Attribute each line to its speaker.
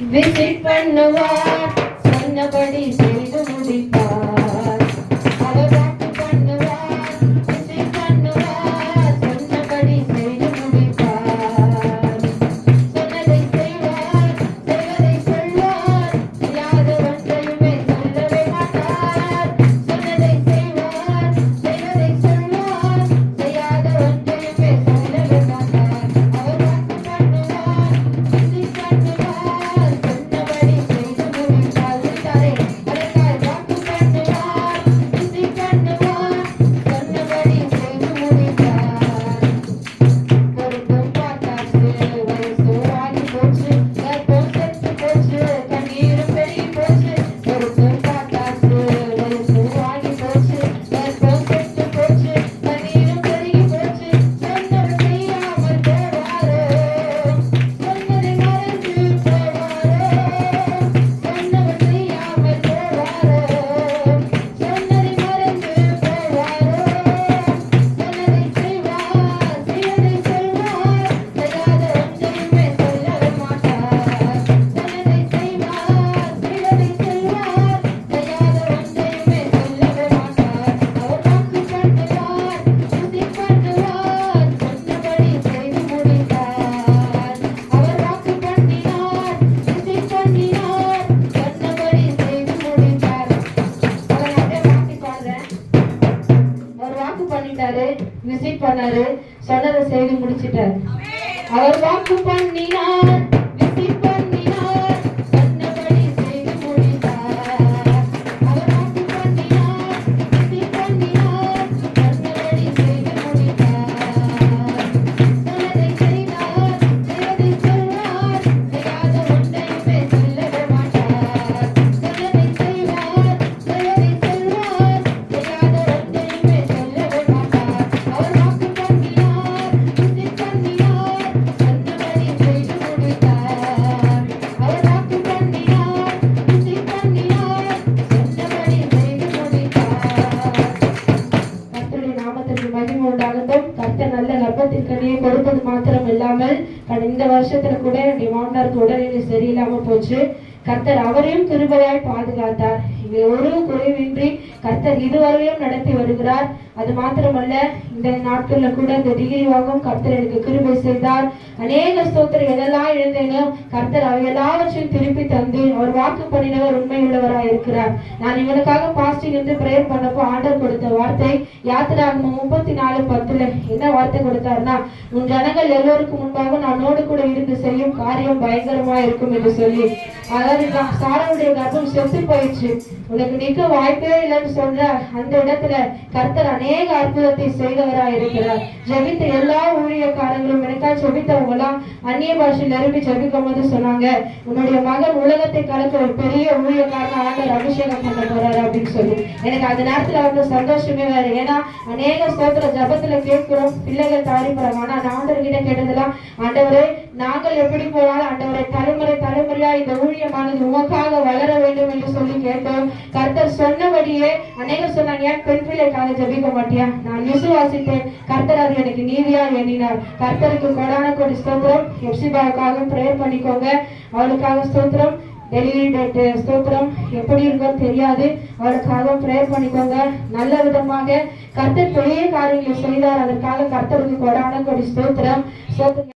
Speaker 1: Visit ಪಣ್ಣವ ಸಣ್ಣ ಬಡಿಸಿ visit சொன்னதை செய்து முடிச்சிட்டாரு அவர் வாக்கு பண்ணினார் விசிட் பண்ணினார் கடந்த இந்த வருஷத்துல கூட என்னுடைய உடல்நிலை சரியில்லாம போச்சு. கர்த்தர் அவரையும் கிருபையாய் பாதுகாத்தார். இது ஒரு குறைவின்றி கர்த்தர் இதுவரையும் நடத்தி வருகிறார். அது மாத்திரமல்ல இந்த நாட்கள்ல கூட இந்த டிகிரி வாங்கும் கர்த்தர் எனக்கு கிருபை செய்தார். அநேக ஸ்தோத்திரம் எதெல்லாம் எழுந்தேனோ கர்த்தர் அவை எல்லாவற்றையும் திருப்பி தந்து அவர் வாக்கு பண்ணினவர் உண்மை உள்ளவராக இருக்கிறார். நான் இவனுக்காக பாஸ்டிங் இருந்து பிரேயர் பண்ணப்போ ஆர்டர் கொடுத்த வார்த்தை யாத்திராகமம் முப்பத்தி நாலு பத்துல என்ன வார்த்தை கொடுத்தாருன்னா உன் ஜனங்கள் எல்லோருக்கும் முன்பாக நானோடு கூட இருந்து செய்யும் காரியம் பயங்கரமா இருக்கும் என்று சொல்லி. அதாவது கா- சாராவுடைய கர்ப்பம் செத்து போயிடுச்சு. உனக்கு நிற்க வாய்ப்பே இல்லைன்னு சொல்ற அந்த இடத்துல கர்த்தர் அநேக அற்புதத்தை செய்தவராய் இருக்கிறார். ஜபித்த எல்லா ஊழியக்காரங்களும் எனக்கா ஜபித்தவங்களாம் அந்நிய பாஷை நிரம்பி ஜபிக்கும் போது சொன்னாங்க உன்னுடைய மகன் உலகத்தை கலக்க ஒரு பெரிய ஊழியக்காரன் ஆண்டவர் அபிஷேகம் பண்ண போறாரு அப்படின்னு சொல்லி. எனக்கு அந்த நேரத்துல வந்து சந்தோஷமே வேற. ஏன்னா அநேக ஸ்தோத்திர ஜபத்துல கேட்கிறோம் பிள்ளைகள் தவறி ஆனா நான் ஆண்டவர்கிட்ட கேட்டதெல்லாம் ஆண்டவரே நாங்கள் எப்படி போனாலும் ஆண்டவரை தலைமுறை தலைமுறையா இந்த ஆனது உமக்காக வளர வேண்டும் என்று சொல்லி கேட்டோம். கர்த்தர் சொன்னபடியே அநேகர் சொன்னாங்க ஏன் பெண் பிள்ளைக்காக ஜபிக்க மாட்டியா? நான் விசுவாசித்தேன். கர்த்தர் அது எனக்கு நீதியா எண்ணினார். கர்த்தருக்கு கொடான கொடி ஸ்தோத்திரம். எப்சிபாவுக்காக ப்ரேயர் பண்ணிக்கோங்க. அவளுக்காக ஸ்தோத்திரம். டெலிவரி டேட் ஸ்தோத்திரம். எப்படி இருக்கோ தெரியாது. அவளுக்காக ப்ரேயர் பண்ணிக்கோங்க. நல்ல விதமாக கர்த்தர் பெரிய காரியங்களை செய்தார். அதற்காக கர்த்தருக்கு கொடான கொடி ஸ்தோத்திரம். ஸ்தோத்திரம்.